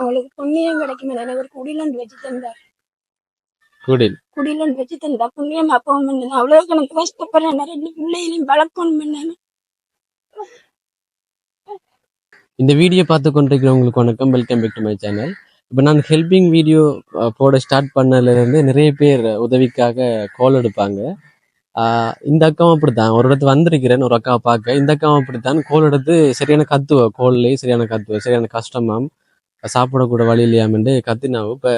அவளுக்கு புண்ணியம் கிடைக்கும். எனக்கு ஒரு குடிலண்டு வச்சு தந்தார் குடில். குடிலண்டு வச்சு தந்தா. புண்ணியம் அப்பவும் பண்ணேன் அவ்வளவு கணக்கு கஷ்டப்படுறேன். ரெண்டு பிள்ளைகளையும் வளர்க்கணும் பண்ணேன் இந்த வீடியோ பார்த்து கொண்டிருக்கிறவங்களுக்கு வணக்கம். Welcome back to my channel இப்போ நான் ஹெல்பிங் வீடியோ போட ஸ்டார்ட் பண்ணதுலேருந்து நிறைய பேர் உதவிக்காக கால் எடுப்பாங்க. இந்த அக்காவும் அப்படித்தான். ஒரு இடத்து வந்திருக்கிறேன். ஒரு அக்காவை பார்க்க. இந்த அக்காவும் அப்படித்தான். கோல் எடுத்து சரியான கத்துவ. கோல்லே சரியான கத்துவ. சரியான கஷ்டமாம். சாப்பிடக்கூட வழி இல்லையாமென்று கத்தினாவும் இப்போ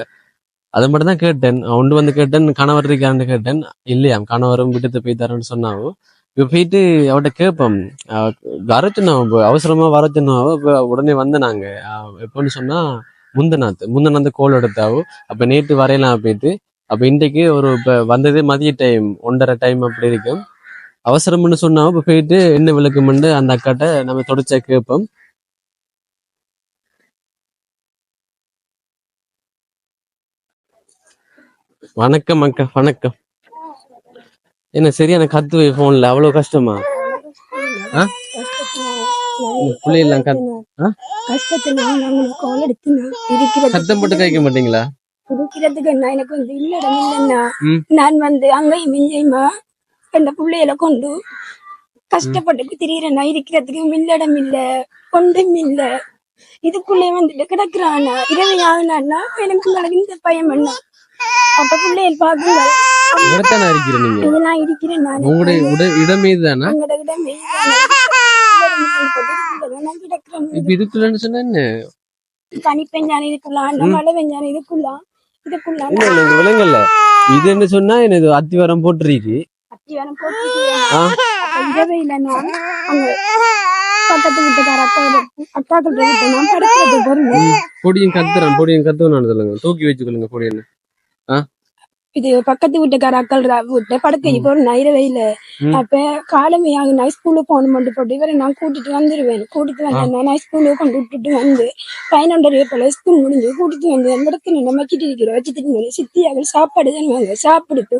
அதை மட்டும் தான் கேட்டேன் ஒன்று வந்து கேட்டேன் கணவர் இருக்கான்னு கேட்டேன். இல்லையாம் கணவரும் விட்டுட்டு போய்த்தாரன்னு சொன்னாவும் இப்போ போயிட்டு அவட்ட கேட்போம். வர இப்போ அவசரமா வர சொன்னாவோ இப்போ உடனே வந்தனாங்க. எப்போன்னு சொன்னா முந்தநாத்து முந்தநாத்து கோல் எடுத்தாவோ? அப்ப நேற்று வரையலாம் போயிட்டு அப்ப இன்றைக்கு ஒரு இப்போ வந்ததே மதிய டைம் ஒன்றரை டைம் அப்படி இருக்கும். அவசரம்னு சொன்னாவோ? இப்போ போயிட்டு என்ன விளக்குமெண்டு அந்த அக்காட்ட நம்ம தொடச்சா கேட்போம். வணக்கம் அக்கா வணக்கம். என்ன சரியான கத்துவை போன்ல அவ்வளவு கஷ்டமா? இருக்கிறது சத்தம் போட்டு கேட்க மாட்டீங்களா? குடிக்கிறதுக்கு என்ன எனக்கு வந்து இல்லடம் இல்லைன்னா. நான் வந்து அங்கேயும் இங்கேயுமா அந்த பிள்ளைகளை கொண்டு கஷ்டப்பட்டு திரியிறேன்னா இருக்கிறதுக்கு மில்லடம் இல்ல ஒன்றும் இல்ல. இதுக்குள்ளே வந்துட்டு கிடக்குறானா? இரவு ஆகுனான்னா எனக்கு இந்த பயம் என்ன அப்ப பிள்ளைகள் பாக்குங்க இங்கத்தானே இருக்கிற நீங்க. இதெல்லாம் இருக்கிறேன் நான் உங்களுடைய உட இடமே தானே அங்கட இடமே நான் கிடக்குறேன் இப்ப இதுக்குள்ளன்னு சொன்னா என்ன? பெஞ்சான மழை பெஞ்சான இது என்ன எனக்கு அத்திவாரம் போட்டுருக்கு? இல்லைன்னா பக்கத்து வீட்டுக்கார அக்கா கிட்ட நான் படுக்கிறது பொருள் பொடியும் கத்துறேன் பொடியும் கத்துவேன் சொல்லுங்க. தூக்கி வச்சுக்கொள்ளுங்க பொடியன்னு இது பக்கத்து வீட்டுக்கார அக்கள் வீட்டு படுக்கை நான் இரவே இல்ல. அப்ப காலமே ஆகும் நான் ஸ்கூலுக்கு போகணும் போட்டு இவரை நான் கூட்டிட்டு வந்துருவேன். கூட்டிட்டு வந்தேன். நான் ஸ்கூலுக்கு கொண்டு விட்டுட்டு வந்து பதினொன்றரை போல ஸ்கூல் முடிஞ்சு கூட்டிட்டு வந்து அந்த இடத்துல நம்ம கிட்ட இருக்கிற வச்சுட்டு சித்தியாக சாப்பாடு தருவாங்க சாப்பிடுட்டு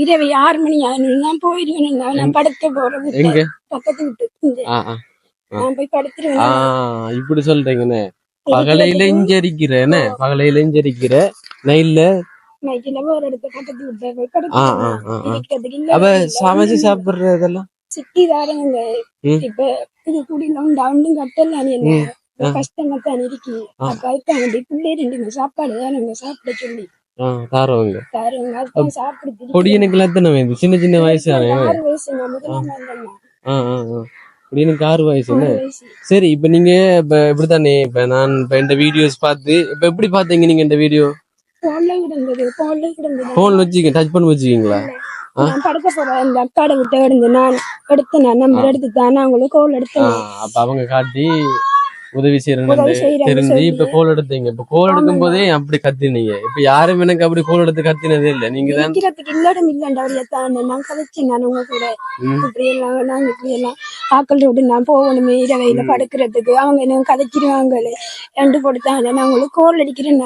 இரவு ஆறு மணி ஆகணும் நான் போயிடுவேன் நான் படுக்க போறேன் பக்கத்து வீட்டு. நான் போய் படுத்துருவேன். இப்படி சொல்றீங்கண்ணே. பகலையில என்ன பகலையில இங்க அடிக்கிற நைட்ல இப்ப இது குடியில உண்டு அவண்டும் கட்டலாம் என்ன? ம். ஆ. கஷ்டமா தான் இருக்கு. ஆ. அப்ப அதுக்காண்டி பிள்ளை ரெண்டுங்க சாப்பாடு தானங்க சாப்பிட சொல்லி. தாரவங்க. அதுதான் சாப்பிடுது பொடியனுக்கு எத்தனை வயது சின்ன சின்ன வயசு ஆறு வயசு என்ன? ஆறு வயசு. சரி இப்ப நீங்க இப்ப இப்படித்தானே இப்ப நான் இப்ப இந்த வீடியோஸ் பார்த்து இப்ப எப்படி பாத்தீங்க நீங்க இந்த வீடியோ போன்ல வச்சுக்க டச் பண்ணி வச்சுக்கீங்களா? நான் படுக்க போறேன். இந்த அக்காட விட்டு நான் எடுத்து நான் நம்பர் எடுத்து தான் நான் உங்களுக்கு கோல் எடுத்தேன். அப்ப அவங்க காட்டி உதவி செய்யறாங்க தெரிஞ்சு இப்ப கோல் எடுத்தீங்க. இப்ப கோல் எடுக்கும் போதே அப்படி கத்தினீங்க. இப்ப யாரும் எனக்கு அப்படி கோல் எடுத்து கத்தினதே இல்ல. நீங்க தான் இல்லடம் இல்லண்டவரைய தான் நான் கதைச்சேன் நான் உங்க கூட. இப்படி எல்லாம் நாங்க இப்படி எல்லாம். ஆக்கள் ரோடு நான் போகணுமே இரவையில படுக்கிறதுக்கு. அவங்க என்ன கதைச்சிருவாங்களே. ரெண்டு கொடுத்தாங்க நான் உங்களுக்கு கோல் அடிக்கிறேன்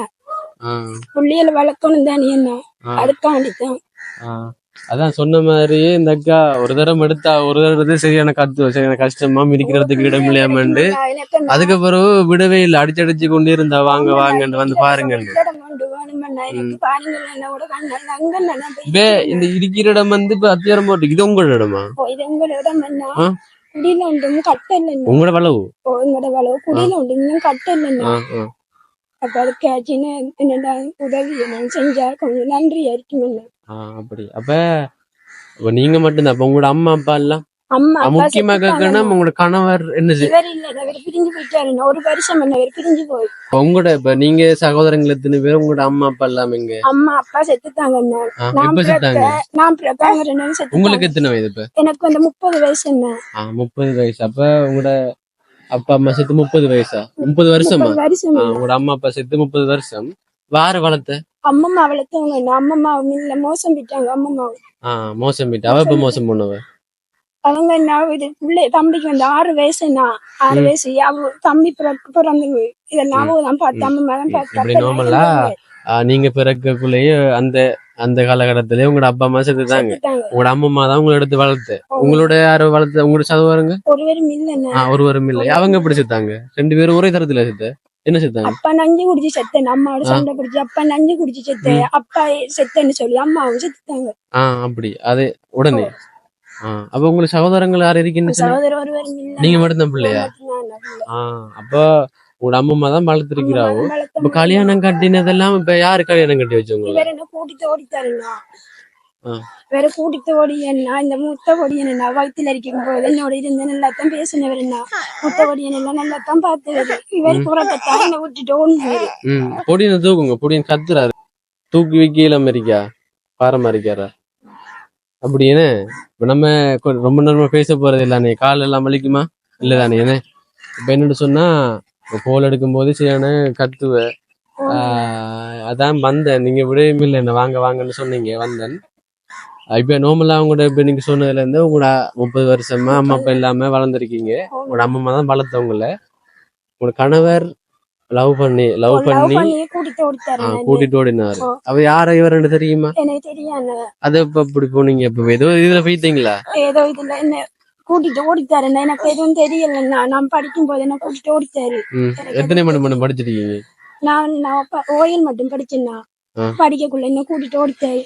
பிள்ளைகளை வளர்க்கணும் தானே என்ன? ஆ. அதுக்காண்டி தான் ஆ. அதான் சொன்ன மாதிரியே இந்த அக்கா ஒரு தரம் எடுத்தா ஒரு தடவை சரியான கத்து சரியான கஷ்டமா மிதிக்கிறதுக்கு இடம் இல்லையாமண்டு நான் எனக்கு அந்த அதுக்கு பிறகு விடவே இல்லை. அடிச்சு அடிச்சு கொண்டு இருந்தா வாங்க வாங்கன்னு வந்து பாருங்க இந்த இருக்கிற இடம் வந்து இப்ப அத்தியாரம் போட்டு இது உங்களோட இடமா? உங்களோட வளவு? எங்களோட வளவு குடியில உண்டு கட்டல் ஆ, ஆ. அப்ப அதுக்காச்சுன்னு என்னடா உதவி நான் செஞ்சா கொஞ்சம் நன்றியா இருக்கும் ஆ, அப்படி. அப்ப நீங்க மட்டும்தான். அப்ப உங்களோட அம்மா அப்பா எல்லாம்? அம்மா முக்கியமா. கேட்கணும் உங்களோட கணவர் என்ன இவர் இல்ல அவர் பிரிஞ்சு போயிட்டாரு. ஒரு வருஷம் என்ன அவர் பிரிஞ்சு போய். உங்களோட இப்ப நீங்க சகோதரங்கள் எத்தனை பேர்? உங்களோட அம்மா அப்பா எல்லாம் எங்க? அம்மா அப்பா செத்துட்டாங்க நான் செத்தாங்க? நான் பேரும் செத்துட்டாங்க. உங்களுக்கு எத்தனை வயது இப்ப? எனக்கு வந்து முப்பது வயசு என்ன முப்பது வயசு. அப்ப உங்களோட அப்பா அம்மா செத்து முப்பது வயசா? முப்பது வருஷமா. உங்களோட அம்மா அப்பா செத்து முப்பது வருஷம். வார வளர்த்த அம்மம்மா வளர்த்தவங்க என்ன? அம்மம்மா இல்ல மோசம் போயிட்டாங்க அம்மம்மா. ஆ மோசம் போயிட்டு. அவ இப்ப மோசம் பண்ணவ? அவங்க என்ன இது பிள்ளை தம்பிக்கு வந்து ஆறு வயசுனா ஆறு. வயசு அவ தம்பி பிறந்து இதெல்லாம் தான் பார்த்து அம்மா தான் பார்த்து நீங்க பிறக்கக்குள்ளேயே அந்த அந்த காலகட்டத்திலேயே உங்களோட அப்பா அம்மா செத்துட்டாங்க. உங்களோட அம்மா தான் உங்களை எடுத்து வளர்த்து. உங்களோட யாரு வளர்த்து உங்களோட சகோதரங்க? ஒருவரும் இல்லைன்னா ஆ, ஒருவரும் இல்லை. அவங்க எப்படி செத்தாங்க? ரெண்டு பேரும் ஒரே தரத்துல செத்த. என்ன செத்தாங்க? அப்பா நஞ்சு குடிச்சு செத்தேன். அம்மாவோட சண்டை பிடிச்சி அப்பா நஞ்சு குடிச்சு செத்தேன் அப்பா செத்தேன்னு சொல்லி அம்மாவும் செத்துட்டாங்க. ஆ அப்படி. அது உடனே. ஆ. அப்ப உங்களுக்கு சகோதரங்கள் யார் சொன்னீங்க? சகோதரர் ஒருவர் இல்ல. நீங்க மட்டும்தான் பிள்ளையா? நான் தான் பிள்ளை. ஆ அப்ப உங்களோட அம்மா தான் வளர்த்துருக்கிறாவோ? இப்ப கல்யாணம் கட்டினதெல்லாம் இப்ப யாரு கல்யாணம் கட்டி வச்சவங்கள? வேற என்ன கூட்டிட்டு. வேற ஓடி என்ன? இந்த மூத்த ஒடியன் என்ன? வயிற்றுல இருக்கும் போது என்னோட இருந்து நல்லா தான் பேசினவர் என்ன? மூத்த ஒடியன் எல்லாம் நல்லா தான் பார்த்தவர். இவர் புறக்கத்தான் என்னை விட்டுட்டு ஓடுனவர் ம். பொடியனை தூக்குங்க. பொடியன் கத்துறாரு. தூக்கி வைக்கல அமெரிக்கா பாரமா இருக்காரா அப்படி என்ன இப்ப நம்ம ரொம்ப நேரமா பேச போறது இல்லைண்ணே கால் எல்லாம் வலிக்குமா? இல்லதானே என்ன? இப்ப என்னன்னு சொன்னா கோல் எடுக்கும் போது சரியான கத்துவ. அதான் வந்தேன். நீங்க விடவே இல்லை என்ன வாங்க வாங்கன்னு சொன்னீங்க வந்தேன். இப்ப நோமலா உங்களோட இப்ப நீங்க சொன்னதுல இருந்து உங்களோட முப்பது வருஷமா அம்மா அப்பா இல்லாம வளர்ந்துருக்கீங்க. உங்களோட அம்மா தான் வளர்த்தவங்கள. உங்களோட கணவர் லவ் பண்ணி லவ் பண்ணி கூட்டிட்டு ஓடினாரு. அவ யார இவருன்னு தெரியுமா? அது இப்ப இப்படி போனீங்க? இப்ப ஏதோ இதுல போயிட்டீங்களா? ஏதோ இதுல கூட்டிட்டு ஓடித்தாரு எனக்கு எதுவும் தெரியலண்ணா நான் படிக்கும் போது என்ன கூட்டிட்டு ஓடித்தாரு எத்தனை மணி மணி படிச்சிருக்கீங்க? நான் நான் ஓயல் மட்டும் படிச்சேன்னா. படிக்கக்குள்ள என்ன கூட்டிட்டு ஓடித்தாரு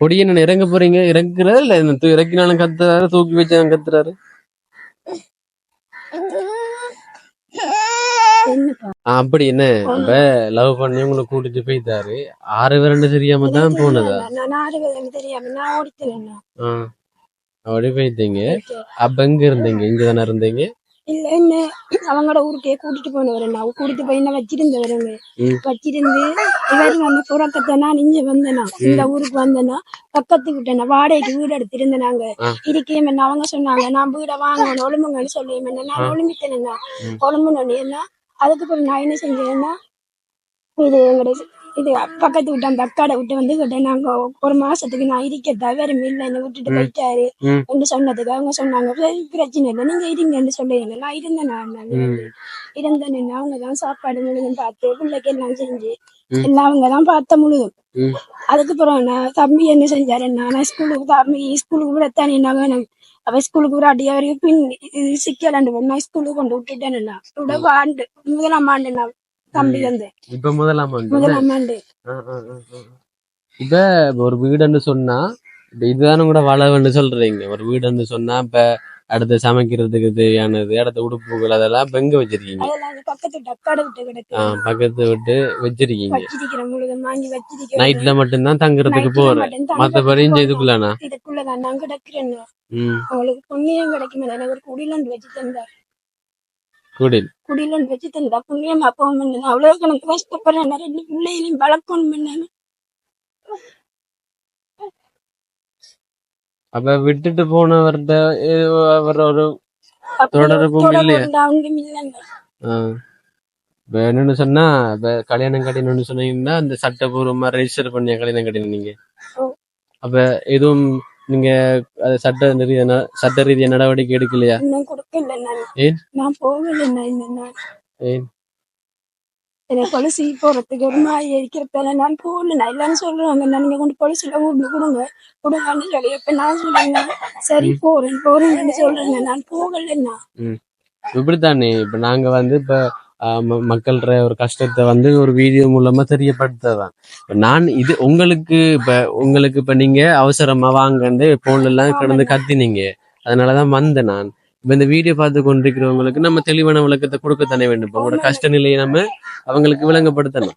பொடிய என்ன இறங்க போறீங்க? இறங்குறதா இல்ல இறக்கினாலும் கத்துறாரு தூக்கி வச்சாலும் கத்துறாரு? அப்படி என்ன? இப்ப லவ் பண்ணி உங்களை கூட்டிட்டு போயிட்டாரு. ஆறு விரண்டு தெரியாம தான் போனதா? நான் ஆறு எனக்கு தெரியாம நான் ஓடித்தேன் அப்படி போயிட்டீங்க அப்ப எங்க இருந்தீங்க இங்க தானே இருந்தீங்க இல்ல என்ன அவங்களோட ஊருக்கே கூட்டிட்டு போனவர் நான் கூட்டிட்டு போய் என்ன வச்சிருந்தவருங்க. வச்சிருந்து இவர் வந்து புறக்கத்தை நான் இங்க வந்தேனா இந்த ஊருக்கு வந்தேனா பக்கத்து விட்டேன் வாடகைக்கு வீடு எடுத்திருந்தேன் நாங்க ஆ. இருக்கேன் அவங்க சொன்னாங்க நான் வீடை வாங்கணும் ஒழும்புங்கன்னு சொல்லி நான் ஒழும்பித்தேனா. ஒழும்புனா அதுக்கப்புறம் நான் என்ன செஞ்சேன்னா இது எங்களோட இது பக்கத்து விட்டு அந்த அக்காடை விட்டு வந்து கேட்டேன் நாங்க ஒரு மாசத்துக்கு நான் இருக்கட்டா வேற இல்லை என்னை விட்டுட்டு. போயிட்டாரு. என்று சொன்னதுக்கு அவங்க சொன்னாங்க "சரி, பிரச்சனை இல்லை நீங்க இருங்கன்னு சொல்லுங்க நான் இருந்தேன் நான். இருந்தேன் அவங்க தான் சாப்பாடு முழுதும் பார்த்து பிள்ளைக்கு எல்லாம் செஞ்சு. எல்லாம் அவங்க தான் பார்த்த முழுதும். அதுக்கப்புறம் நான் தம்பி என்ன செஞ்சாரு நான் ஸ்கூலுக்கு தம்பி ஸ்கூலுக்கு விடத்தானே என்ன வேணும் அவ ஸ்கூலுக்கு விடாட்டி அவருக்கு பின் இது சிக்கலாண்டு நான் ஸ்கூலுக்கு கொண்டு விட்டுட்டேன் விட ஆண்டு முதலாம் ஆண்டு நான் தம்பி வந்து இப்ப முதலாம் ஆண்டு ஆண்டு. இப்ப ஒரு வீடுன்னு சொன்னா இதுதானே கூட வளவுன்னு சொல்றீங்க. ஒரு வீடுன்னு சொன்னா இப்ப அடுத்து சமைக்கிறதுக்கு தேவையானது அடுத்த உடுப்புகள் அதெல்லாம் இப்ப எங்க வச்சிருக்கீங்க? பக்கத்து விட்டு வச்சிருக்கீங்க. நைட்ல மட்டும்தான் தங்குறதுக்கு போறேன். மத்தபடி இந்த. இதுக்குள்ளனா? இதுக்குள்ளதான் நான் கிடக்கிறேன் புண்ணியம் கிடைக்கும். எனக்கு ஒரு குடிலண்டு வச்சு தந்தார் குடில். குடிலண்டு வச்சு தந்தா புண்ணியம் அப்பவும் பண்ணேன் அவ்வளவு கணக்கு கஷ்டப்படுறேன் ரெண்டு பிள்ளைகளையும் வளர்க்கணும் பண்ணேன் அப்ப விட்டுட்டு போனவர்கிட்ட அவர் ஒரு தொடர்பும் இல்லையா? என்னன்னு சொன்னா இப்ப கல்யாணம் கட்டினு சொன்னீங்கன்னா அந்த சட்டபூர்வமா ரெஜிஸ்டர் பண்ணிய கல்யாணம் கட்டின நீங்க ஓ. அப்ப எதுவும் நீங்க அது சட்ட ரீதியான சட்ட ரீதியா நடவடிக்கை எடுக்கலையா? இன்னும் கொடுக்கல நான். ஏன்? நான் போகல நான் ஏன்? எனக்கு பொலிசி போறதுக்கு ஒரு மாதிரி இருக்கிறதால நான் போகல. நான் இல்லைன்னு சொல்றாங்க. நான் நீங்க கொண்டு பொலிசில வீட்டு கொடுங்க. கொடுங்கன்னு சொல்லி இப்ப நான் சொல்றேங்க சரி போறேன் போறேன்னு சொல்றேங்க நான் போகலன்னா இப்படித்தானே. இப்ப நாங்க வந்து இப்ப ஆ, ஒரு கஷ்டத்தை வந்து ஒரு வீடியோ மூலமா தெரியப்படுத்ததான். நான் இது உங்களுக்கு இப்ப உங்களுக்கு இப்ப நீங்க அவசரமா வாங்கன்னு போன்ல எல்லாம் கிடந்து கத்தினீங்க. அதனாலதான் வந்தேன் நான். இப்ப இந்த வீடியோ பார்த்து கொண்டிருக்கிறவங்களுக்கு நம்ம தெளிவான விளக்கத்தை கொடுக்கத்தானே வேண்டும். உங்களோட கஷ்ட நிலையை நம்ம அவங்களுக்கு விளங்கப்படுத்தணும்.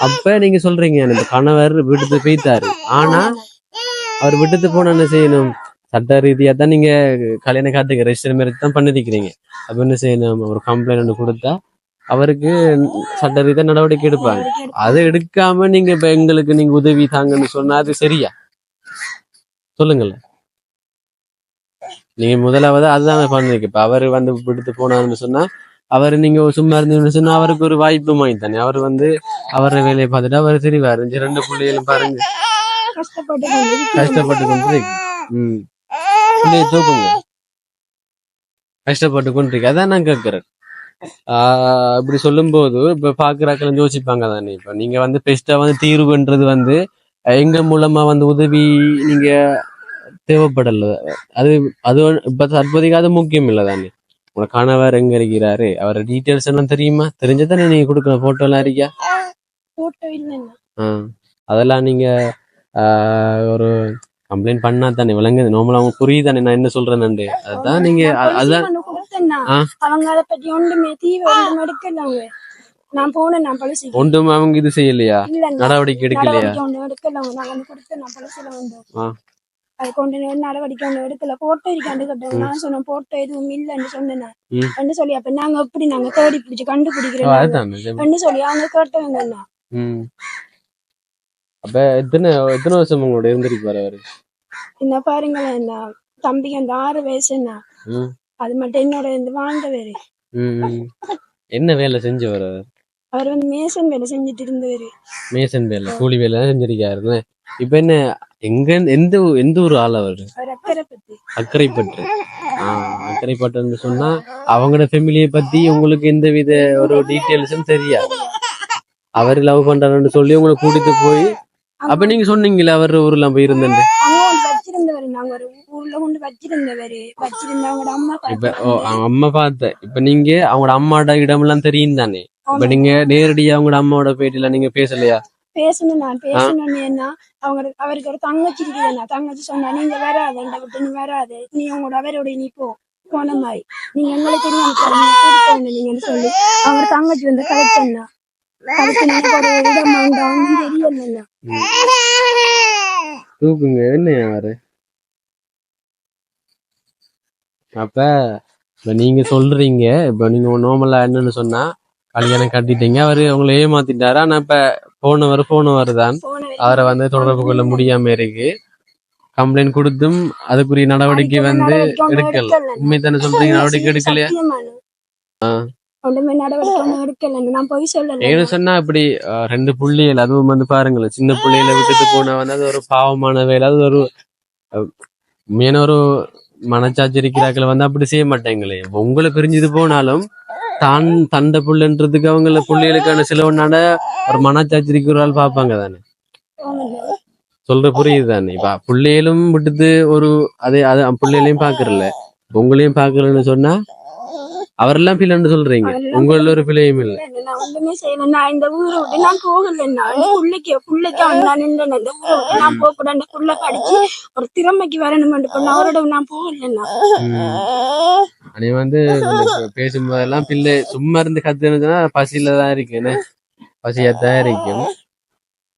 அப்ப நீங்க சொல்றீங்க இந்த கணவர் விடுத்து பெய்த்தாரு. ஆனா அவர் விட்டுட்டு போன என்ன செய்யணும்? சட்ட ரீதியா தான் நீங்க கல்யாண காத்துக்கு ரெஜிஸ்டர் மாதிரி தான் பண்ணிருக்கிறீங்க. அப்ப என்ன செய்யணும்? ஒரு கம்ப்ளைண்ட் ஒன்று கொடுத்தா அவருக்கு சட்ட நடவடிக்கை எடுப்பாங்க. அதை எடுக்காம நீங்க இப்ப எங்களுக்கு நீங்க உதவி தாங்கன்னு சொன்னா அது சரியா? சொல்லுங்களேன். நீங்க முதலாவது அதுதான் பண்ணிருக்கு இப்ப அவரு வந்து விடுத்து போனாருன்னு சொன்னா அவர் நீங்க சும்மா இருந்தீங்கன்னு சொன்னா அவருக்கு ஒரு வாய்ப்பு வாங்கி தானே அவர் வந்து அவரை வேலையை பார்த்துட்டு அவர் தெரிவாரு. இந்த ரெண்டு பிள்ளைகளும் பாருங்க. கஷ்டப்பட்டு கொண்டு ம். தூக்குங்க. கஷ்டப்பட்டு கொண்டிருக்கு. அதான் நான் கேட்கிறேன் இப்படி சொல்லும்போது இப்ப பாக்குறாக்கள் யோசிப்பாங்க தானே. இப்ப நீங்க வந்து பெஸ்டா வந்து தீர்வுன்றது வந்து எங்க மூலமா வந்து உதவி நீங்க தேவைப்படல. அது அது இப்ப தற்போதைக்கு அது முக்கியம் இல்லை தானே. உங்களோட கணவர் எங்க இருக்கிறாரு? அவரோட டீட்டெயில்ஸ் எல்லாம் தெரியுமா? தெரிஞ்சதானே நீங்க கொடுக்குற போட்டோ எல்லாம் இருக்கியா அதெல்லாம் நீங்க ஆஹ், ஒரு கம்ப்ளைண்ட் பண்ணா தானே விளங்குது. நார்மலா அவங்க புரியுதானே நான் என்ன சொல்றேன்னு. அதுதான் நீங்க அ- அதுதான் ஆ. அவங்க அதை பத்தி ஒன்றுமே தீவிர ஒன்றும் எடுக்கலாங்க நான் போனேன் நான் பழசு. ஒன்றும் அவங்க இது செய்யலையா? இல்ல நடவடிக்கை எடுக்கலையா? ஒன்றும் எடுக்கலாங்க நான் வந்து கொடுத்தேன் நான் பழசுல வந்து ஆ. அது கொண்டு நடவடிக்கை ஒன்றும் எடுக்கல. போட்டோ இருக்காண்டு கட்டணும் நான் சொன்னேன் போட்டோ எதுவும் இல்லைன்னு சொன்னேன் சொல்லி அப்ப நாங்க எப்படி நாங்க தேடி பிடிச்சு கண்டுபிடிக்கிறோம் சொல்லி அவங்க கேட்டவங்க என்ன. ம். அப்ப எத்தனை எத்தனை வருஷம் உங்களோட இருந்திருப்பாரு அவரு? என்ன பாருங்களேன் என்ன தம்பிக்கு அந்த ஆறு வயசு என்ன ம். அது மட்டும் என்னோட இருந்து வாழ்ந்தவர். என்ன வேலை செஞ்சவர் அவர்? அவர் வந்து மேசன் வேலை செஞ்சுட்டு இருந்தவர். மேசன் வேலை கூலி வேலை செஞ்சிருக்காரு இப்ப என்ன எங்க எந்த எந்த ஊர் ஆள் அவரு? அவர் அக்கறை பத்தி அக்கறைப்பற்று ஆஹ் அக்கறைப்பற்றுன்னு சொன்னா அவங்களோட ஃபேமிலியை பத்தி உங்களுக்கு எந்த வித ஒரு டீட்டெயில்ஸும் தெரியாது. அவர் லவ் பண்றாருன்னு சொல்லி உங்களை கூட்டிட்டு போய் அப்ப நீங்க சொன்னீங்களே அவர் ஊர்ல போய் இருந்தேன் வச்சிருந்தவர். நாங்க ஒரு ஊர்ல கொண்டு வச்சிருந்தவர். வச்சிருந்த அவங்களோட அம்மா இப்ப பார்த்து அவங்க அம்மா பார்த்தேன் இப்ப நீங்க அவங்களோட அம்மாவோட இடமெல்லாம் தெரியும் தானே? இப்ப நீங்க நேரடியா அவங்களோட அம்மாவோட பேட்டில நீங்க பேசலையா? பேசணும் நான் பேசணும்னு என்ன அவங்க அவருக்கு ஒரு தங்கச்சி இருக்குதுண்ணா தங்கச்சி சொன்னா நீங்க வராத இந்த விட்டு நீ வராத. நீ உங்களோட அவரோட நீ போ. போன மாதிரி. நீங்க எங்களுக்கு தெரியும் நீங்கன்னு சொல்லி அவங்க தங்கச்சி வந்து கழிச்சு எனக்கு ஒரு இடம் வேண்டாம் தெரியல தூக்குங்க என்ன அவரு அப்ப இப்ப நீங்க சொல்றீங்க இப்ப நீங்க நார்மலா என்னன்னு சொன்னா கல்யாணம் கட்டிட்டீங்க அவரு உங்களை ஏமாத்திட்டாரு. ஆனா இப்ப போனவர் போனவர் தான். அவரை வந்து தொடர்பு கொள்ள முடியாம இருக்கு. கம்ப்ளைண்ட் கொடுத்தும் அதுக்குரிய நடவடிக்கை வந்து எடுக்கல. உண்மை தானே சொல்றீங்க நடவடிக்கை எடுக்கலையா? ஆ. ஒன்றுமே நடவடிக்கை எடுக்கல. நான் போய் சொல்லல. ஏன்னு சொன்னா இப்படி ரெண்டு புள்ளிகள் அதுவும் வந்து பாருங்களேன் சின்ன புள்ளையில விட்டுட்டு போனா வந்து அது ஒரு பாவமான வேலை அது ஒரு உண்மையான ஒரு மனச்சாட்சி இருக்கிறாக்கள் வந்து அப்படி செய்ய மாட்டாங்களே. உங்களை பிரிஞ்சது போனாலும் தான் தண்டை புள்ளைன்றதுக்கு அவங்கள புள்ளைகளுக்கான செலவுனால ஒரு மனச்சாட்சி இருக்கிற ஆள் பார்ப்பாங்க தானே. சொல்ற புரியுது தானே. இப்ப பிள்ளைகளும் விட்டுட்டு ஒரு அதே அது பிள்ளைகளையும் பாக்குறல உங்களையும் பாக்குறேன்னு சொன்னா அவரெல்லாம் பிள்ளைன்னு சொல்றீங்க. உங்கள ஒரு பிள்ளையும் இல்ல. நான் ஒண்ணுமே செய்யல நான் இந்த ஊரை விட்டு நான் போகல நான் பிள்ளைக்கு பிள்ளைக்கு நான் நின்றேன் இந்த ஊரை விட்டு நான் போக கூடாது புள்ள படிச்சு ஒரு திறமைக்கு வரணும் நான் அவரோட நான் போகல நீ வந்து பேசும்போதெல்லாம் பிள்ளை சும்மா இருந்து கத்துனுச்சுன்னா பசியில தான் இருக்கு. என்ன? பசியாத்தான் இருக்கும்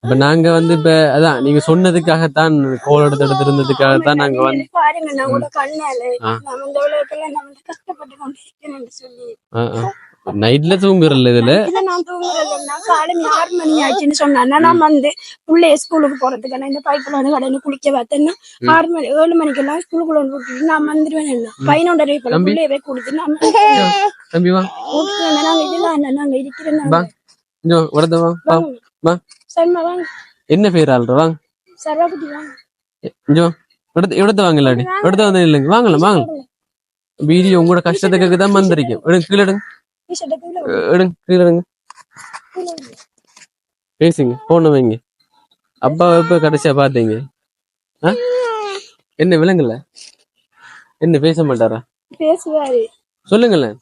இப்ப நாங்க வந்து இப்ப அதான் நீங்க சொன்னதுக்காகத்தான் கோல் எடுத்து எடுத்து இருந்ததுக்காகத்தான் நாங்க வந்து நைட்ல தூங்குறல இதுல? நான் தூங்குறது நான் காலையில ஆறு மணி ஆச்சுன்னு சொன்னா நான் வந்து பிள்ளைய ஸ்கூலுக்கு போறதுக்கு நான் இந்த பைப்புல வந்து கடையில குளிக்க பார்த்தேன்னா ஆறு மணி ஏழு மணிக்கெல்லாம் ஸ்கூலுக்குள்ள வந்து விட்டுட்டு நான் வந்துருவேன் என்ன பதினொன்றரை தம்பி. பிள்ளையவே கொடுத்து நான் தம்பி வா. நாங்க இதெல்லாம் நாங்க வா. வா வாங்க. என்ன பேர் ஆள்ற வாங்க. சர்வாபதி வாங்க. இங்க வா. இடத்த இடத்த வாங்க இல்லாடி இடத்த வந்து இல்லைங்க வாங்கல வாங்க. வீடியோ உங்களோட கஷ்டத்துக்காக தான் வந்திருக்கேன். எடுங்க கீழே எடுங்க. எடுங்க. கீழே எடுங்க. பேசுங்க போன வைங்க. அப்பா எப்ப கடைசியா பாத்தீங்க? என்ன விலங்குல? என்ன பேச மாட்டாரா? பேசுவாரு. சொல்லுங்களேன்.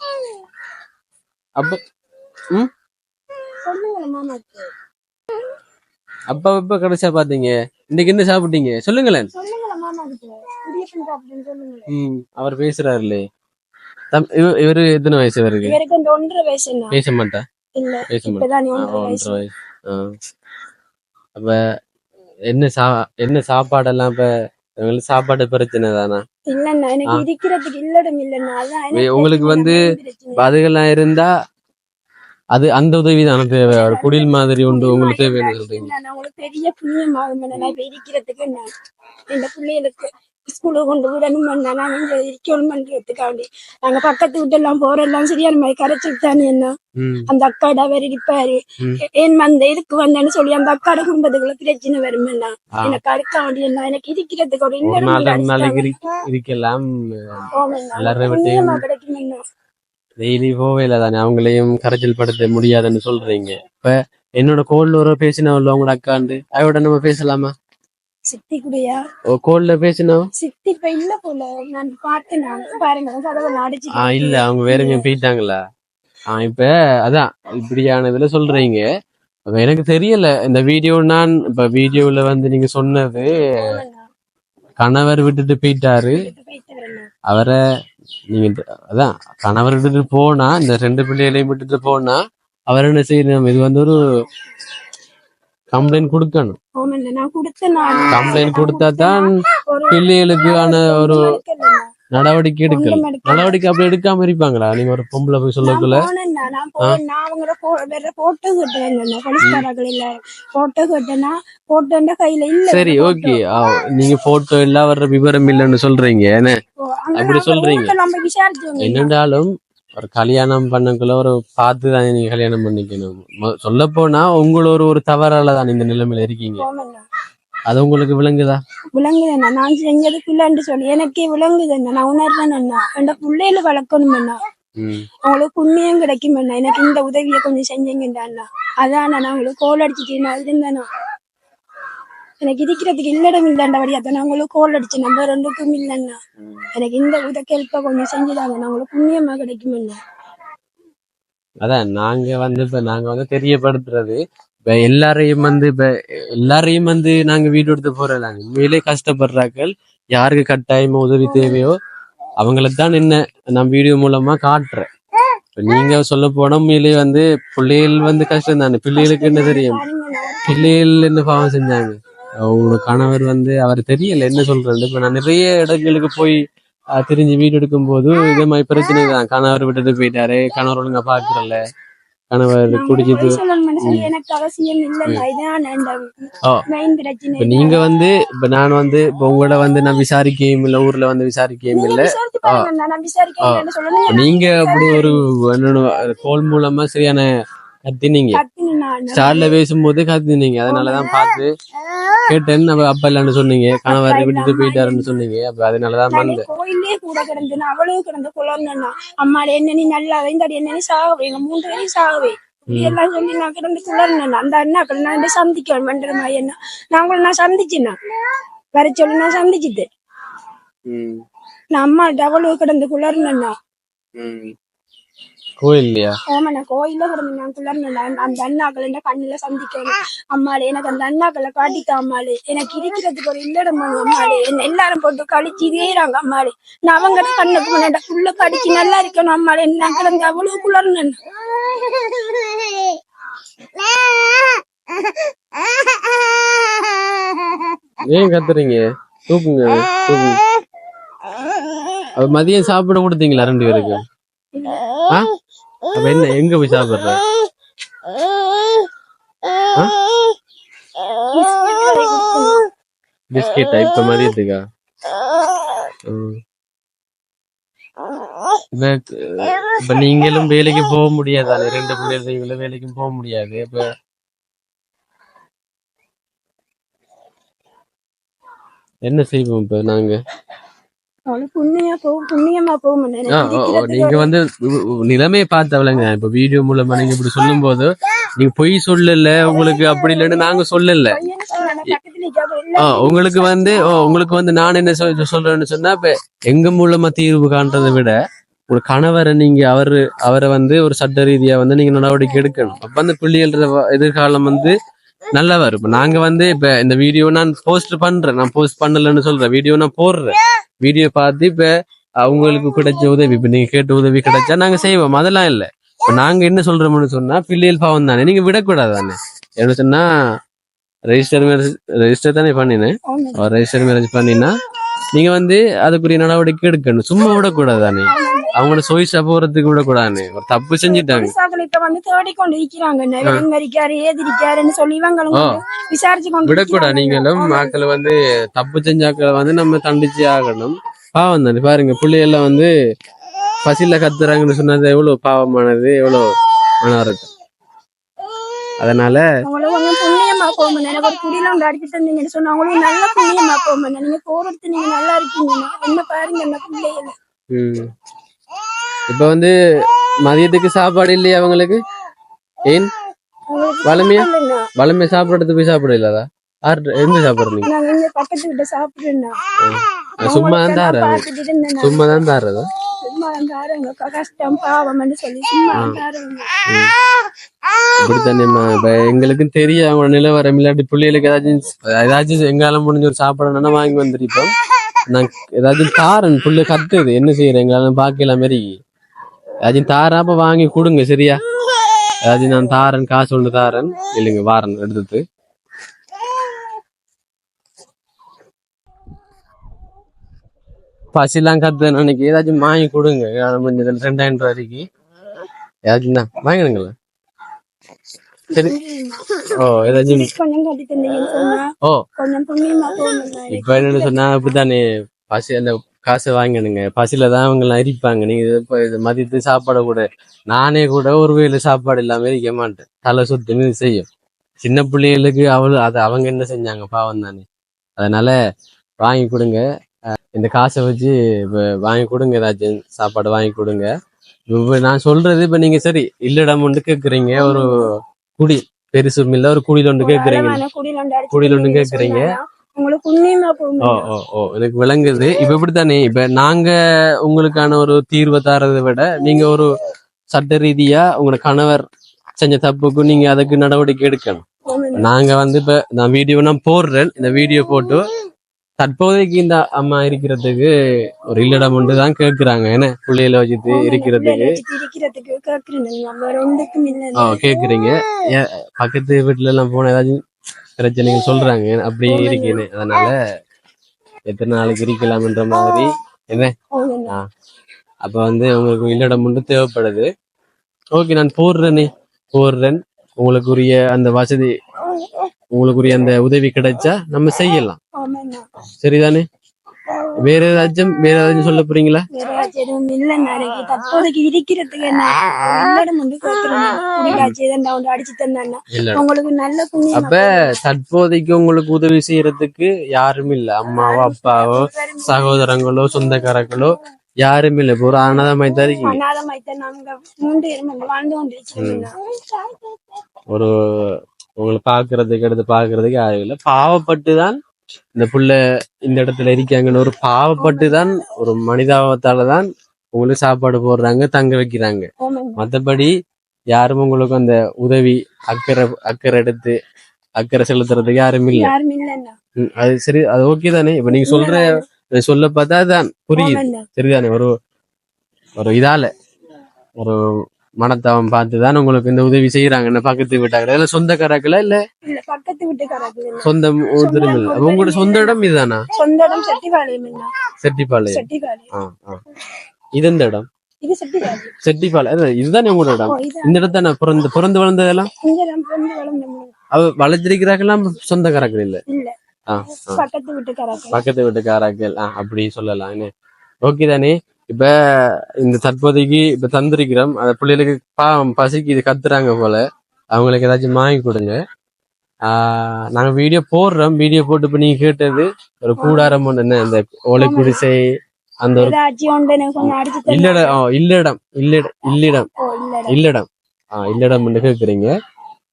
அப்ப ம்? சொல்லுங்க மாமாக்கு அப்பா எப்ப கடைசியா பாத்தீங்க. இன்னைக்கு என்ன சாப்பிட்டீங்க? சொல்லுங்களேன். ம் அவர் பேசுறாருலே. இவரு எத்தனை வயசு இவருக்கு? பேச மாட்டா? பேச மாட்டா. ஒன்றரை வயசு. அப்ப என்ன சா என்ன சாப்பாடெல்லாம் இப்ப இவங்களுக்கு சாப்பாடு பிரச்சனை தானா? உங்களுக்கு வந்து அதுகெல்லாம் இருந்தா அது அந்த உதவி தானே தேவை? ஒரு குடில் மாதிரி உண்டு உங்களுக்கு தேவைன்னு சொல்றீங்க. நான் உங்களுக்கு பெரிய புண்ணியமாகும் நான் இப்ப இருக்கிறதுக்கு நான் இந்த பிள்ளைகளுக்கு ஸ்கூலுக்கு கொண்டு விடணும் நான் இங்க இருக்கணும் பண்றதுக்காண்டி நாங்க பக்கத்து வீட்டெல்லாம் போறெல்லாம் சரியான மாதிரி கரைச்சிட்டு தானே என்ன அந்த அக்காடா வேற இருப்பாரு. ஏன் அந்த இதுக்கு வந்தேன்னு சொல்லி அந்த அக்காட குடும்பத்துக்குள்ள பிரச்சனை வருமெண்ணா ஆ. எனக்கு அடுக்க வேண்டிய எனக்கு இருக்கிறதுக்கு ஒரு இரு- இருக்கலாம். புண்ணியமா விட்டு கிடைக்குமெண்ணா டெய்லி போவே இல்லை தானே அவங்களையும் கரைச்சல் படுத்த முடியாதுன்னு சொல்றீங்க. இப்ப என்னோட கோல்ல ஒரு பேசினவள்ள உங்களோட அக்காண்டு. அதோட நம்ம பேசலாமா? சித்தி கூடயா? கோல்ல பேசினோம் சித்தி இப்ப இல்ல போல. நான் பார்த்தேன் பாருங்க ஆ இல்ல அவங்க வேற எங்கேயும் போயிட்டாங்களா? ஆ இப்ப அதான் இப்படியான இதுல சொல்றீங்க எனக்கு தெரியல இந்த வீடியோ நான் இப்ப வீடியோல வந்து நீங்க சொன்னது கணவர் விட்டுட்டு போயிட்டாரு. அவரை நீங்க இந்த- அதான் கணவர் விட்டுட்டு போனா இந்த ரெண்டு பிள்ளைகளையும் விட்டுட்டு போனா அவர் என்ன செய்யணும் இது வந்து ஒரு கம்ப்ளைண்ட் கொடுக்கணும் கம்ப்ளைண்ட் கொடுத்தா தான் பிள்ளைகளுக்கான ஒரு. நடவடிக்கை எடுக்கல. நடவடிக்கை அப்படி எடுக்காம இருப்பாங்களா நீங்க ஒரு பொம்பளை போய் சொல்லக்குள்ள நான். போலீஸ்காரர்கள் இல்ல. கேட்டேன்னா, கையில இல்ல சரி. ஓகே நீங்க போட்டோ எல்லாம் வர்ற விவரம் இல்லைன்னு சொல்றீங்க என்ன அப்படி சொல்றீங்க. என்னண்டாலும் ஒரு கல்யாணம் பண்ணக்குள்ள ஒரு பார்த்து தான் நீங்க கல்யாணம் பண்ணிக்கணும் சொல்ல போனா உங்கள ஒரு ஒரு தவறால தான் இந்த நிலைமையில இருக்கீங்க. அது உங்களுக்கு விளங்குதா விளங்குதண்ணா நான் செஞ்சது பிள்ளைன்னு சொல்லி எனக்கே விளங்குதண்ணா நான் உணர்றேன் அண்ணா. என் பிள்ளையில வளர்க்கணும் அண்ணா. ம். அவங்களுக்கு புண்ணியம் கிடைக்கும் அண்ணா. எனக்கு இந்த உதவியை கொஞ்சம் செஞ்சீங்கடா அண்ணா. அதான் நான் உங்களுக்கு கோல் அடிச்சுட்டு நான் இருந்தேண்ணா எனக்கு இருக்கிறதுக்கு இல்லடம் இல்லைண்டபடி அதான் உங்களுக்கு கோல் அடிச்சேன். நம்ம ரெண்டுக்கும் இல்லைண்ணா எனக்கு இந்த உத கேள்ப்ப கொஞ்சம் செஞ்சுதாங்க நான் உங்களுக்கு புண்ணியமா கிடைக்கும் அண்ணா. அதான் நாங்க வந்து இப்ப நாங்க வந்து தெரியப்படுத்துறது இப்போ எல்லாரையும் வந்து இப்போ எல்லாரையும் வந்து நாங்க வீடு எடுத்து போறோம் உண்மையிலே கஷ்டப்படுறாக்கள் யாருக்கு கட்டாயமா உதவி தேவையோ அவங்களுக்கு தான் என்ன நான் வீடியோ மூலமா காட்டுறேன். நீங்க சொல்ல போன உண்மையிலே வந்து பிள்ளைகள் வந்து கஷ்டம் தானே பிள்ளைகளுக்கு என்ன தெரியும்? பிள்ளைகள் என்ன பாவம் செஞ்சாங்க? அவங்க கணவர் வந்து அவர் தெரியல என்ன சொல்றது இப்ப நான் நிறைய இடங்களுக்கு போய் தெரிஞ்சு வீடு எடுக்கும் போது இதே மாதிரி பிரச்சனை தான் கணவர் விட்டுட்டு போயிட்டாரு. கணவர் ஒழுங்கா பாக்குறல கணவர் குடிச்சிட்டு இப்ப நீங்க வந்து இப்ப நான் வந்து இப்ப உங்களோட வந்து நான் விசாரிக்கையும் இல்ல ஊர்ல வந்து விசாரிக்கையும் இல்ல. நீங்க அப்படி ஒரு கோல் மூலமா சரியான கத்தினீங்க. கத்துனா ஸ்டார்ல பேசும்போது கத்தினீங்க. அதனாலதான் பார்த்து கேட்டேன் நம்ம அப்பா இல்லன்னு சொன்னீங்க கணவர் விட்டுட்டு போயிட்டாருன்னு சொன்னீங்க அப்ப அதனாலதான் நானே வந்தேன் கோயிலே கூட கிடந்து அவ்வளவு கிடந்து குளர்னா அம்மாடி என்ன நீ நல்லா இந்த என்ன நீ சாகவே எங்க மூன்று பேரும் சாகவே. எல்லாம் சொல்லி நான் கிடந்து குளர்னேன் அந்த அண்ணாக்கள் நான் சந்திக்கணும் மன்ற மாதிரி என்ன நான் உங்களை நான் சந்திச்சேன் வர சொல்லி நான் சந்திச்சுட்டேன். நான் அம்மாட்ட அவ்வளவு கிடந்து குளர்னேன்னா கோயில் இல்லையா ஆமா நான் கோயில கிடந்து நான் அந்த அண்ணாக்கள் என்ன கண்ணுல சந்திக்கணும் அம்மாளே எனக்கு அந்த அண்ணாக்களை காட்டிக்க அம்மாளே. எனக்கு இருக்கிறதுக்கு ஒரு இல்லடம் அம்மாளே. என்ன எல்லாரும் போட்டு கழிச்சு இதேறாங்க அம்மாளே. நான் அவங்க கண்ணுக்கு முன்னாடி ஃபுல்லா கடிச்சு நல்லா இருக்கணும் அம்மாளே. நான் கிடந்து அவ்வளவு குளர்னேன் ஏன் கத்துறீங்க? தூக்குங்க மதியம் சாப்பிட கொடுத்தீங்களா ரெண்டு பேருக்கு? அப்ப என்ன எங்க போய் சாப்பிடுற? பிஸ்கெட்டா? இப்ப மதியத்துக்கா? ம். இப்ப நீங்களும் வேலைக்கு போக முடியாதானே? ரெண்டு பிள்ளைகளும் வேலைக்கும் போக முடியாது. இப்ப என்ன செய்வோம் இப்ப நாங்க? நீங்க வந்து நிலைமையை பார்த்தவளங்க இப்ப வீடியோ மூலமா நீங்க இப்படி சொல்லும் போது நீங்க பொய் சொல்லல உங்களுக்கு அப்படி இல்லைன்னு நாங்க சொல்லல. உங்களுக்கு வந்து உங்களுக்கு வந்து நான் என்ன சொல்~ சொல்றேன்னு சொன்னா இப்ப எங்க மூலமா தீர்வு காண்றதை விட ஒரு கணவரை நீங்க அவரு அவரை வந்து ஒரு சட்ட ரீதியா வந்து நீங்க நடவடிக்கை எடுக்கணும். அப்ப அந்த பிள்ளைகளோட வ- எதிர்காலம் வந்து நல்லா வரும் இப்ப நாங்க வந்து இப்ப இந்த வீடியோ நான் போஸ்ட் பண்றேன். நான் போஸ்ட் பண்ணலன்னு சொல்றேன். வீடியோ நான் போடுறேன். வீடியோ பார்த்து இப்ப அவங்களுக்கு கிடைச்ச உதவி இப்ப நீங்க கேட்ட உதவி கிடைச்சா நாங்க செய்வோம். அதெல்லாம் இல்ல. இப்ப நாங்க என்ன சொல்றோம்னு சொன்னா பிள்ளைகள் பாவம் தானே. நீங்க விடக்கூடாது தானே. என்ன சொன்னா ரெஜிஸ்டர் மேரேஜ் ரெஜிஸ்டர் தானே பண்ணினேன். ரெஜிஸ்டர் மேரேஜ் பண்ணினா நீங்க வந்து அதுக்குரிய நடவடிக்கை எடுக்கணும். சும்மா விடக்கூடாது தானே அவங்களோட சொய்ஸா போறதுக்கு விடக்கூடாது ஒரு தப்பு செஞ்சுட்டாங்க. இப்ப வந்து தேடி கொண்டு இருக்கிறாங்க சொல்லி இவங்களும் விடக்கூடாது. நீங்களும். மக்களை வந்து தப்பு செஞ்சாக்களை வந்து நம்ம தண்டிச்சு ஆகணும். பாவம் தானே. பாருங்க பிள்ளைகள்லாம் வந்து பசியில கத்துறாங்கன்னு சொன்னது எவ்வளவு பாவமானது எவ்வளவு மனவரத்து அதனால போகணும் எனக்கு ஒரு குடியில வந்து அடிச்சு தந்தீங்கன்னு சொன்னா அவங்களும் நல்ல புண்ணியமா போகணும் நீங்க போறது நீங்க நல்லா இருக்கீங்கன்னா என்ன பாருங்க என்ன பிள்ளைகள். இப்ப வந்து மதியத்துக்கு சாப்பாடு இல்லையா அவங்களுக்கு? ஏன்? வளமையா. வளமையா சாப்பிடறது போய் சாப்பிட இல்லாதா ஆர்டர் எங்க சாப்பிடுறீங்க? இங்க பக்கத்து சாப்பிடுறோம் சும்மா தான் நான். சும்மா தான் தாரதா? சும்மா தாருங்க கஷ்டம் பாவம்னு சொல்லி சும்மா தாருங்க இப்ப எங்களுக்கும் தெரியும். அவங்க நிலவரம் இல்லாட்டி பிள்ளைகளுக்கு ஏதாச்சும் ஏதாச்சும் எங்களால முடிஞ்ச ஒரு சாப்பிடணும்னா வாங்கி வந்துருப்போம். நான் ஏதாச்சும் தாரன். புள்ள கத்துது. என்ன செய்யறேன் எங்களால பாக்கல மாரி ஏதாச்சும் தாராப்ப வாங்கி கொடுங்க. சரியா? ஏதாச்சும் நான் தாரன். காசு ஒன்று தாரன். இல்லைங்க வாரன். எடுத்துட்டு. பசிலாம் கத்து அன்னைக்கு ஏதாச்சும் வாங்கி கொடுங்க. எங்களால முடிஞ்சது ரெண்டாயிரம் ரூபாய் வரைக்கும் ஏதாச்சும் தான் வாங்கிடுங்களேன். சரி. ஓ ஏதாச்சும் ஓ. இப்ப என்ன சொன்னா அப்படித்தானே பசி அந்த காசை வாங்கிடுங்க. பசியில தான் அவங்க எல்லாம் அரிப்பாங்க. நீங்க இது மதியத்து சாப்பாடு கூட நானே கூட ஒரு வேளை சாப்பாடு இல்லாம இருக்க மாட்டேன். தலை இது செய்யும். சின்ன பிள்ளைகளுக்கு அவள் அது அவங்க என்ன செஞ்சாங்க? பாவம் தானே அதனால வாங்கி கொடுங்க. இந்த காசை வச்சு வாங்கி கொடுங்க ஏதாச்சும் சாப்பாடு வாங்கி கொடுங்க. நான் சொல்றது இப்ப நீங்க சரி இல்லடம் ஒன்று கேக்குறீங்க ஒரு குடி பெருசு இல்ல ஒரு குடியில் ஒன்று கேக்குறீங்க. குடியில் ஒன்று கேக்குறீங்க. எனக்கு விளங்குது. இப்ப இப்படித்தானே இப்ப நாங்க உங்களுக்கான ஒரு தீர்வை தரதை விட நீங்க ஒரு சட்ட ரீதியா உங்களோட கணவர் செஞ்ச தப்புக்கு நீங்க அதுக்கு நடவடிக்கை எடுக்கணும். நாங்க வந்து இப்ப நான் வீடியோ நான் போடுறேன். இந்த வீடியோ போட்டு தற்போதைக்கு இந்த அம்மா இருக்கிறதுக்கு ஒரு இல்லடம் ஒன்று தான் கேக்குறாங்க என்ன? பிள்ளைகளை வச்சுட்டு இருக்கிறதுக்கு. கேக்குறீங்க ஓ ஏன் பக்கத்து வீட்டுல எல்லாம் போன ஏதாச்சும் பிரச்சனைகள் சொல்றாங்க. அப்படி இருக்கேன்னு. அதனால எத்தனை நாளைக்கு இருக்கலாம்ன்ற மாதிரி. ஆமாண்ணா. அப்ப வந்து உங்களுக்கு இல்லடம் ஒன்று தேவைப்படுது. ஓகே நான் போடுறேனே. போடுறேன். உங்களுக்குரிய அந்த வசதி உங்களுக்குரிய அந்த உதவி கிடைச்சா நம்ம செய்யலாம். சரிதானே? வேற ஏதாச்சும் வேற ஏதாச்சும் சொல்ல போறீங்களா? தற்போதைக்கு இருக்கிறதுக்கு என்ன? அப்ப தற்போதைக்கு உங்களுக்கு உதவி செய்யறதுக்கு யாரும் இல்ல. அம்மாவோ அப்பாவோ சகோதரங்களோ சொந்தக்காரங்களோ யாரும் இல்ல. ஒரு அனாதமாய் தான் இருக்கீங்க. ஒரு உங்களை பாக்குறதுக்கு எடுத்து பாக்குறதுக்கு யாரும் இல்ல. பாவப்பட்டு தான் இந்த புள்ள இந்த இடத்துல இருக்காங்கன்னு ஒரு பாவப்பட்டு தான் ஒரு மனிதாபத்தால தான் உங்களுக்கு சாப்பாடு போடுறாங்க தங்க வைக்கிறாங்க. மத்தபடி யாரும் உங்களுக்கு அந்த உதவி அக்கறை அக்கறை எடுத்து அக்கறை செலுத்துறதுக்கு யாரும் இல்ல. அது சரி அது ஓகே தானே. இப்ப நீங்க சொல்ற சொல்ல பார்த்தா அதான் புரியுது. சரிதானே ஒரு ஒரு இதால. ஒரு மனத்தாவம் பார்த்து தான் உங்களுக்கு இந்த உதவி செய்யறாங்க என்ன பக்கத்து வீட்டாங்க இல்ல சொந்தக்காரங்களா இல்ல? இல்ல பக்கத்து ஒருத்தரும் இல்ல. அப்ப உங்களோட சொந்த இடம் இதுதானா? சொந்த இடம் செட்டிப்பாளையம் ஆ இது எந்த இடம்? செட்டிப்பாளையம். இதுதானே உங்களோட இடம்? இந்த இடத்த நான் பிறந்து பிறந்து வளர்ந்ததெல்லாம்? அவ வளர்த்திருக்கிறாங்களாம் சொந்தக்காரர்கள் இல்ல? இல்ல. பக்கத்து வீட்டுக்காராக்கள் அப்படி சொல்லலாம். ஓகே தானே? இப்ப இந்த தற்போதைக்கு இப்ப தந்திருக்கிறோம். அந்த பிள்ளைகளுக்கு பாவம் பசிக்கு இது கத்துறாங்க போல. அவங்களுக்கு ஏதாச்சும் வாங்கி கொடுங்க. நாங்க வீடியோ போடுறோம். வீடியோ போட்டு இப்ப நீங்க கேட்டது ஒரு கூடாரம் என்ன? இந்த ஓலை குடிசை அந்த ஒரு ஒன்று இல்லடம் ஆ, இல்லடம் இல்லடம் இல்லிடம். இல்லடா இல்லடம். ஆ இல்லடம் கேக்குறீங்க.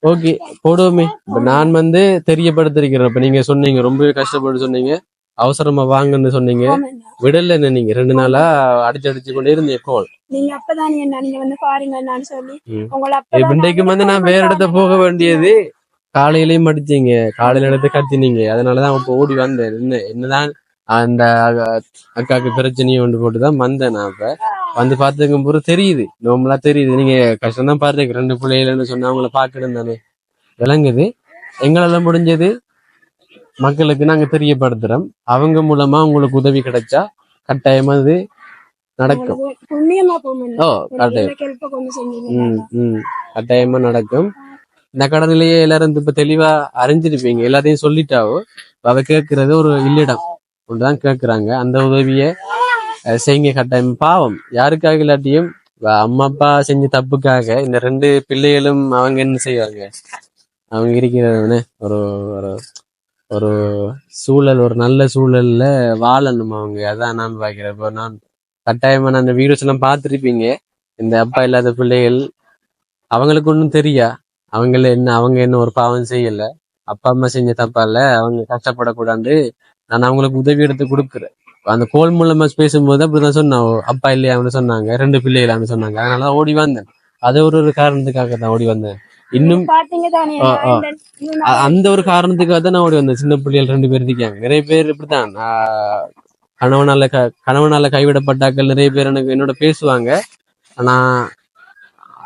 ஓகே போடுவோமே. இப்ப நான் வந்து தெரியப்படுத்திருக்கிறேன். இப்ப நீங்க சொன்னீங்க ரொம்பவே கஷ்டப்பட்டு சொன்னீங்க. அவசரமா வாங்கன்னு சொன்னீங்க. விடல என்ன நீங்க? ரெண்டு நாளா அடிச்சு அடிச்சு கொண்டே இருந்தீங்க கோல் நீங்க அப்பதான் என்ன நீங்க வந்து பாருங்க நான் சொல்லி. உங்களை வந்து நான் வேற இடத்த போக வேண்டியது காலையிலயும் அடிச்சீங்க காலையில எடுத்து கத்தினீங்க. அதனாலதான் இப்ப ஓடி வந்தேன். என்ன என்னதான் அந்த அக்காக்கு பிரச்சனையை கொண்டு போட்டுதான் வந்தேன் நான் இப்ப. வந்து பாத்துக்கும் போது தெரியுது. நோம்பலா தெரியுது. நீங்க கஷ்டம் தான் பாத்துருக்கு ரெண்டு பிள்ளைகள்னு சொன்னா அவங்கள பாக்கணும் தானே. விளங்குது. எங்களால முடிஞ்சது மக்களுக்கு நாங்க தெரியப்படுத்துறோம். அவங்க மூலமா உங்களுக்கு உதவி கிடைச்சா கட்டாயமா அது நடக்கும். ஓ கட்டாயம். கட்டாயமா நடக்கும். இந்த கடனிலேயே எல்லாரும் இப்ப தெளிவா அறிஞ்சிருப்பீங்க. எல்லாத்தையும் சொல்லிட்டாவோ அவ கேட்கறது ஒரு இல்லிடம். ஒன்றுதான் கேட்கறாங்க அந்த உதவியை செய்யுங்க கட்டாயம். பாவம். யாருக்காக இல்லாட்டியும் அம்மா அப்பா செஞ்ச தப்புக்காக இந்த ரெண்டு பிள்ளைகளும் அவங்க என்ன செய்வாங்க? அவங்க இருக்கிறவனே ஒரு ஒரு ஒரு சூழல் ஒரு நல்ல சூழல்ல வாழணும் அவங்க? அதான் நான் பாக்கிறேன். இப்போ நான் கட்டாயமா நான் அந்த வீடியோஸ் எல்லாம் பார்த்துருப்பீங்க. இந்த அப்பா இல்லாத பிள்ளைகள் அவங்களுக்கு ஒன்றும் தெரியா? அவங்கள என்ன அவங்க என்ன ஒரு பாவம் செய்யல? அப்பா அம்மா செஞ்ச தப்பால அவங்க கஷ்டப்படக்கூடாது. நான் அவங்களுக்கு உதவி எடுத்து கொடுக்குறேன். அந்த கோல் மூலமா பேசும்போது அப்படிதான் சொன்னான். அப்பா இல்லையா அவனு சொன்னாங்க. ரெண்டு பிள்ளைகளான்னு சொன்னாங்க. அதனால ஓடி வந்தேன். அது ஒரு ஒரு காரணத்துக்காக தான் ஓடி வந்தேன். இன்னும் அந்த ஒரு காரணத்துக்காக தான் நான் ஓடி வந்தேன். சின்ன பிள்ளைகள் ரெண்டு பேர் இருக்காங்க. நிறைய பேர் இப்படித்தான். கணவனால க கணவனால கைவிடப்பட்டாக்கள் நிறைய பேர் எனக்கு என்னோட பேசுவாங்க. ஆனா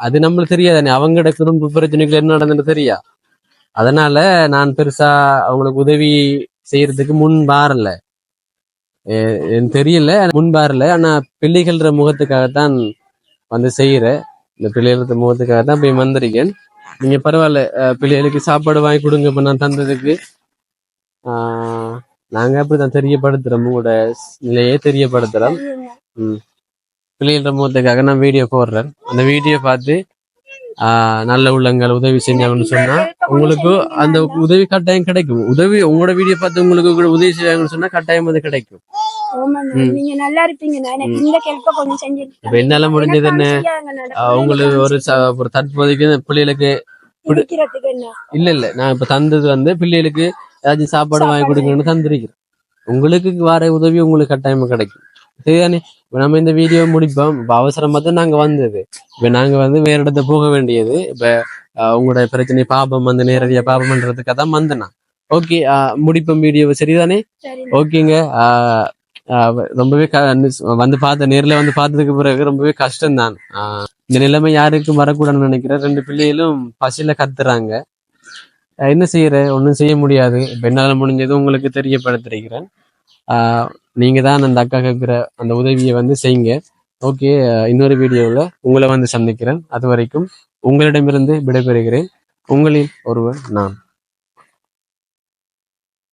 அது நம்மளுக்கு தெரியாதானே அவங்களோட குடும்ப பிரச்சனைகள் என்ன நடந்தது தெரியா? அதனால நான் பெருசா அவங்களுக்கு உதவி செய்யறதுக்கு முன் பாரல தெரியல முன் பாரல ஆனா பிள்ளைகள்ன்ற முகத்துக்காகத்தான் வந்து செய்யறேன். இந்த பிள்ளைகள முகத்துக்காக தான் போய் வந்திருக்கேன். நீங்க பரவாயில்ல பிள்ளைகளுக்கு சாப்பாடு வாங்கி கொடுங்க இப்ப நான் தந்ததுக்கு. ஆஹ் நாங்க அப்படிதான் தெரியப்படுத்துறோம் உங்களோட நிலையே தெரியப்படுத்துறோம். பிள்ளைகள முகத்துக்காக நான் வீடியோ போடுறேன். அந்த வீடியோ பார்த்து ஆஹ் நல்ல உள்ளங்கள் உதவி செஞ்சாங்கன்னு சொன்னா உங்களுக்கு அந்த உதவி கட்டாயம் கிடைக்கும். உதவி உங்களோட வீடியோ பார்த்து உங்களுக்கு கூட உதவி செய்வாங்கன்னு சொன்னா கட்டாயம் அது கிடைக்கும். நீங்க நல்லா இருப்பீங்க. எனக்கு இந்த ஹெல்ப்ப கொஞ்சம் செஞ்சிருக்கீங்க இப்ப என்னால முடிஞ்சது என்ன? ஒரு தற்போதைக்கு பிள்ளைகளுக்கு இல்ல இல்ல. நான் இப்ப தந்தது வந்து பிள்ளைகளுக்கு ஏதாச்சும் சாப்பாடு வாங்கி கொடுங்கன்னு தந்திருக்கிறேன். உங்களுக்கு வர உதவி உங்களுக்கு கட்டாயமா கிடைக்கும். சரிதானே இப்ப நம்ம இந்த வீடியோ முடிப்போம். இப்ப அவசரமா தான் நாங்க வந்தது. இப்ப நாங்க வந்து வேற இடத்த போக வேண்டியது. இப்ப உங்களோட பிரச்சனை பாபம் வந்து நேரடியா பாபம்ன்றதுக்காக தான் வந்தேன் ஓகே முடிப்போம் வீடியோ சரிதானே? சரி ஓகேங்க ஆஹ் ரொம்பவே க- வந்து பார்த்த நேர்ல வந்து பார்த்ததுக்கு பிறகு ரொம்பவே கஷ்டம்தான். ஆஹ் இந்த நிலைமை யாருக்கும் வரக்கூடாதுன்னு நினைக்கிறேன் ரெண்டு பிள்ளைகளும் பசியில கத்துறாங்க. என்ன செய்யற? ஒன்றும் செய்ய முடியாது. இப்ப முடிஞ்சது உங்களுக்கு தெரியப்படுத்திருக்கிறேன். ஆஹ் நீங்க தான் அந்த அக்கா கேட்குற அந்த உதவியை வந்து செய்யுங்க. ஓகே இன்னொரு வீடியோவில் உங்களை வந்து சந்திக்கிறேன். அது வரைக்கும் உங்களிடமிருந்து விடைபெறுகிறேன். உங்களில் ஒருவர் நான்.